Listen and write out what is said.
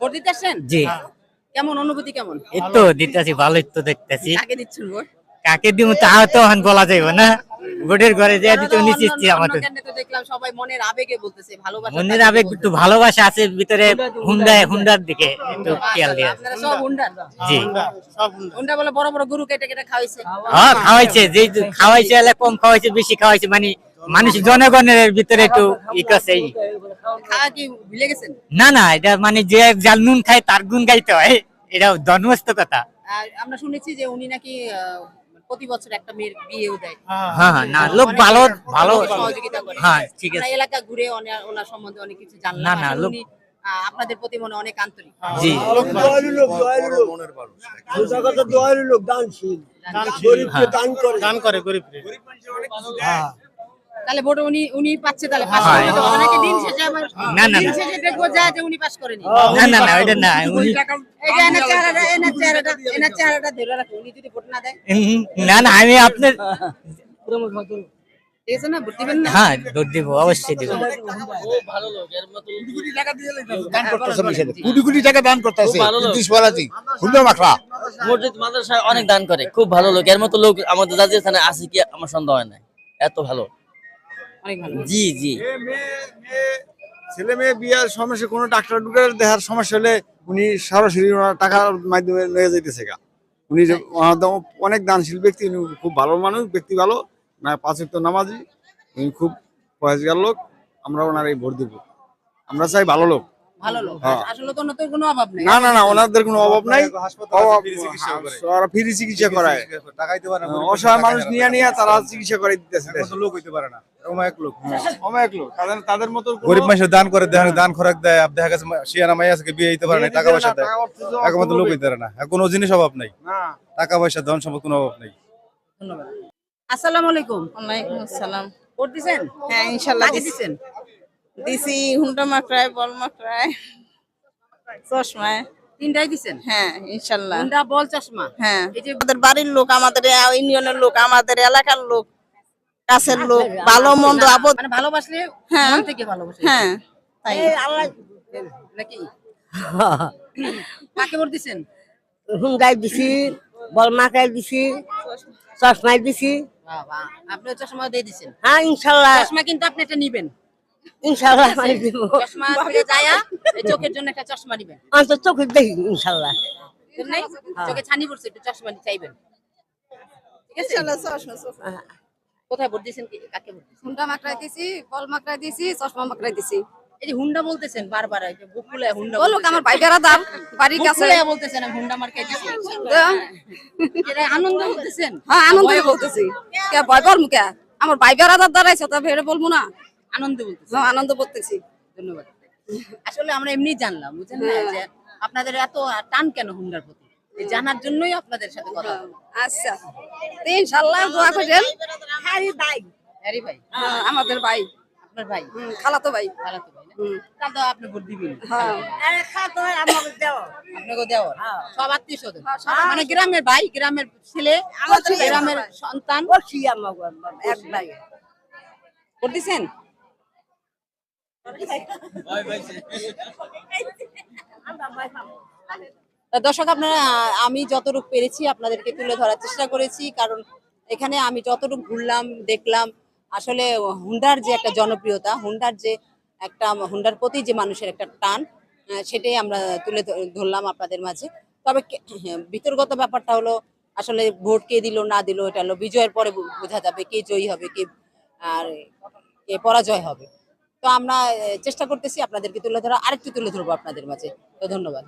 Vote দিতে আসছেন জি। কেমন? অনুভূতি কেমন? এই তো দিতেছি ভালোই তো দেখতেছি। কাকে দিচ্ছেন ভোট? কাকে দিব তাও তো এখন বলা যাইব না। ভোটের ঘরে যে দিতে নিশ্চিত আমাদের। দেখলাম সবাই মনের আবেগে বলতেছে ভালোবাসা মনের আবেগ একটু ভালোবাসা আছে ভিতরে হুন্ডা হুন্ডার দিকে একটু খেয়াল দিয়ে। আপনারা সব হুন্ডার জি। হুন্ডা বলে বড় বড় গরু কেটে কেটে খাওয়াইছে। হ্যাঁ খাওয়াইছে যে খাওয়াইছে এলে কম খাওয়াইছে বেশি খাওয়াইছে মানে মানুষ জনগণের ভিতরে একটু না না এটা মানে যে যার নুন খায় তার গুণ গাইতে হয়। এটা জন্মস্ত কথা। আমরা শুনেছি যে উনি নাকি প্রতি বছর একটা মেয়ের বিয়েও দেয়। হ্যাঁ হ্যাঁ না লোক ভালো ভালো সহযোগিতা করে। হ্যাঁ ঠিক আছে। এলাকা ঘুরে ওনার সম্বন্ধে অনেক কিছু জানলাম। না, না, লোক- আপনাদের প্রতি মনে অনেক আন্তরিক। জি। লোক দোয়ালু লোক সোজা কথা দোয়ালু লোক। দানশীল। দান করে। দান করে গরিব তাহলে ভোট উনি উনি পাচ্ছে তাহলে পাস হ্যাঁ। করে তো। অনেকে দিন শেষে আবার না, না, দিন শেষে দেখব যায় যে উনি পাস করেনি। না না না ওইটা না উনি না না আমি আপনার হ্যাঁ দিব অবশ্যই দিব। কোটি কোটি টাকা দান করতেছে। মসজিদ মাদ্রাসায় অনেক দান করে। খুব ভালো লোক। এর মতো লোক আমাদের জাতীয় স্থানে আছে কি? আমার সন্দেহ হয় না এত ভালো। অনেক ভালো। জি জি। ছেলে মেয়ে বিয়ার সমস্যা কোনো ডাক্তার ডুক্তার দেখার সমস্যা হলে উনি সরাসরি ওনার টাকার মাধ্যমে নিয়ে যাইতেছে গা। উনি অনেক দানশীল ব্যক্তি উনি খুব ভালো মানুষ ব্যক্তি ভালো। না পাঁচ তো নামাজি উনি খুব পয়সগার লোক আমরা ওনার এই ভোট দিব। আমরা চাই ভালো লোক। ভালো লোক। হ্যাঁ। আসলে তো নতুন কোনো অভাব নেই। না না না ওনাদের কোনো অভাব নাই। অভাব- ওরা ফ্রি চিকিৎসা করায়। টাকাইতে পারে হ্যাঁ, অসহায় মানুষ নিয়ে নিয়ে তারা চিকিৎসা করে দিতেছে দেশে। লোক হইতে পারে না। অমায়ক লোক। অমায়িক লোক। তাদের তাদের মতো গরিব মানুষের দান করে দেখা দান খোরাক দেয় দেখা গেছে শিয়ানা মাইয়া আছে বিয়ে হইতে পারে না টাকা পয়সা দেয়। টাকা অর্থ দেওয়া একমাত্র লোক হইতে পারে না। কোনো জিনিস অভাব নাই। টাকা পয়সা ধন সম্পদ কোনো অভাব নাই। ধন্যবাদ। আসসালামু আলাইকুম। ওয়ালাইকুম আসসালাম। ভোট দিছেন? হ্যাঁ ইনশাল্লাহ দিছেন? দিছি হুন্ডা মাকড়ায় বল মাকড়ায় চশমায়। তিনটাই দিছেন? হ্যাঁ ইনশাল্লাহ। হুন্ডা বল চশমা? হ্যাঁ। এই যে আমাদের বাড়ির লোক আমাদের ইউনিয়নের লোক আমাদের এলাকার লোক কাছের লোক ভালো মন্দ আপদ মানে ভালোবাসলে হ্যাঁ। থেকে ভালোবাসে। হ্যাঁ তাই। নাকি? কাকে ভোট দিছেন? হুন্ডাই দিছি বলমাকাই দিছি চশমাই দিছি। বাবা আপনি চশমা দিয়ে দিছেন। হ্যাঁ ইনশাল্লাহ। চশমা কিন্তু আপনি এটা নিবেন। ইনশাল্লাহ আমি দিব। চশমা থেকে যায়া এই চোখের জন্য একটা চশমা অন্তত চোখে দেখি ইনশাল্লাহ নাই? চোখে ছানি পড়ছে একটু চশমা চাইবেন। ঠিক আছে? ইনশাল্লাহ চশমা চশমা। কোথায় ভোট দিয়েছেন কাকে ভোট দিয়েছেন? হুন্ডা মাকড়ায় দিছি বল মাকড়ায় দিছি চশমা মাকড়ায় দিছি এই যে হুন্ডা বলতেছেন বারবার এই যে বুকুলে হুন্ডা লোক আমার ভাই বেড়াদার বাড়ির কাছে। বুকুলে বলতেছেন আমি হুন্ডা দিছি এটা আনন্দ বলতেছেন। হ্যাঁ আনন্দ বলতেছি। কে ভয় পারমু কে আমার ভাই বেড়াদার দাঁড়াইছে তা ভেড়ে বলব না। আনন্দ বলতেছেন হ্যাঁ, আনন্দ করতেছি ধন্যবাদ। আসলে আমরা এমনি জানলাম বুঝছেন না যে আপনাদের এত টান কেন হুন্ডার প্রতি? জানার জন্যই আপনাদের সাথে কথা আচ্ছা। তো ইনশাল্লাহ দোয়া করেন হ্যারি ভাই। হ্যাঁ, আমাদের ভাই। আপনার ভাই? খালাতো ভাই। খালাতো ভাই আপনি ভোট দিবেন হ্যাঁ। আপনাকে সব আত্মীয় স্বজন? মানে গ্রামের ভাই গ্রামের ছেলে গ্রামের সন্তান? ভোট দর্শক, আপনারা, আমি যতটুকু পেরেছি আপনাদেরকে তুলে ধরার চেষ্টা করেছি, কারণ এখানে আমি যতটুকু ঘুরলাম, দেখলাম, আসলে হুন্ডার যে একটা জনপ্রিয়তা, হুন্ডার যে একটা, হুন্ডার প্রতি যে মানুষের একটা টান সেটাই আমরা তুলে ধরলাম আপনাদের মাঝে। তবে বিতর্কত ব্যাপারটা হলো, আসলে ভোট কে দিল, না দিল, এটা হলো বিজয়ের পরে বোঝা যাবে কে জয়ী হবে, কে, আর কে পরাজয় হবে। তো আমরা চেষ্টা করতেছি আপনাদেরকে তুলে ধরা আরেকটু তুলে ধরবো আপনাদের মাঝে। তো ধন্যবাদ।